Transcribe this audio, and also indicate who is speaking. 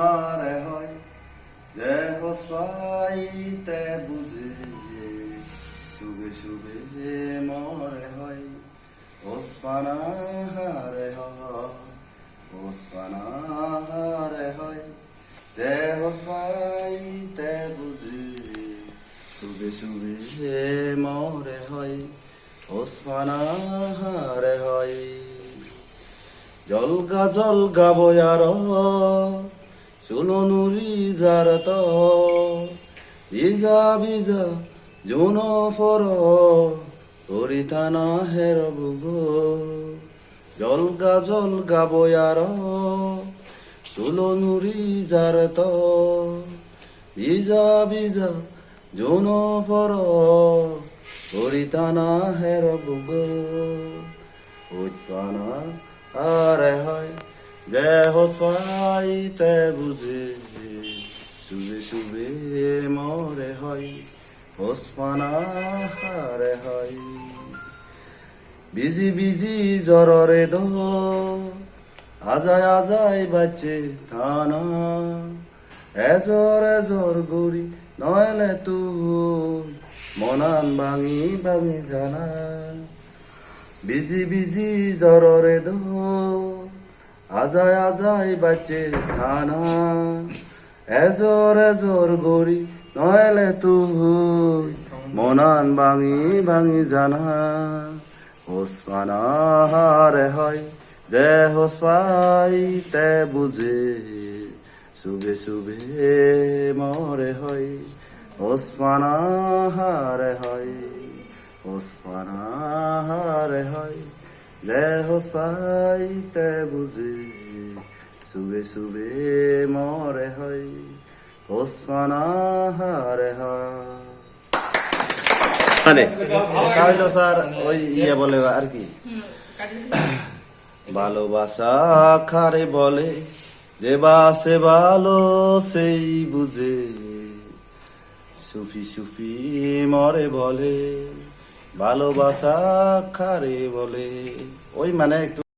Speaker 1: আরে হয়, দেহ পাইতে বুঝে শুবে শুবে মরে হয়। ওসপানা হারে হয় ওসপানা হারে হয়, দেহ পাইতে বুঝে শুবে শুবে মরে হয়, ওসপানাহারে হয়। জলগা জলগা বয়ার যার তো ভিজা ভিজা জুন ফর তরিতানা হের বুগ জলগা জলগা বয়ার যার তো ভিজা ভিজা জুন ফর তরিতানা হের বুগ উৎপানা আরে হয়, দেহ পাইতে বুঝে শুবে শুবে মরে হয় হোসপানা হারে হয়। বিজি বিজি জ্বরে দ আজায় আজায় বাচ্চে থানা। এজর এজর গড়ি নয়লে তুই মনান ভাঙি ভাঙি জানা। বিজি বিজি জ্বরে দো আজায় আজায় বাচ্চে থানা। এজর এজর গড়ি নয়লে তুই মনান ভাঙি ভাঙি জানা। হোসপানা হারে হয় যে হোস পাইতে বুঝে শুবে শুবে মরে হয় হোসপানা হারে হয় হোসপানা হারে হয় দেহ পাইতে বুঝে শুবে শুবে মরে হয় হোসপানা হারে
Speaker 2: মানে
Speaker 1: তাহলে স্যার, ওই ইয়ে বলে আর কি? ভালোবাসা খারে বলে, যে বাসে ভালো সেই বুঝে, সুফি সুফি মরে বলে। ভালোবাসা খারে বলে? ওই মানে একটু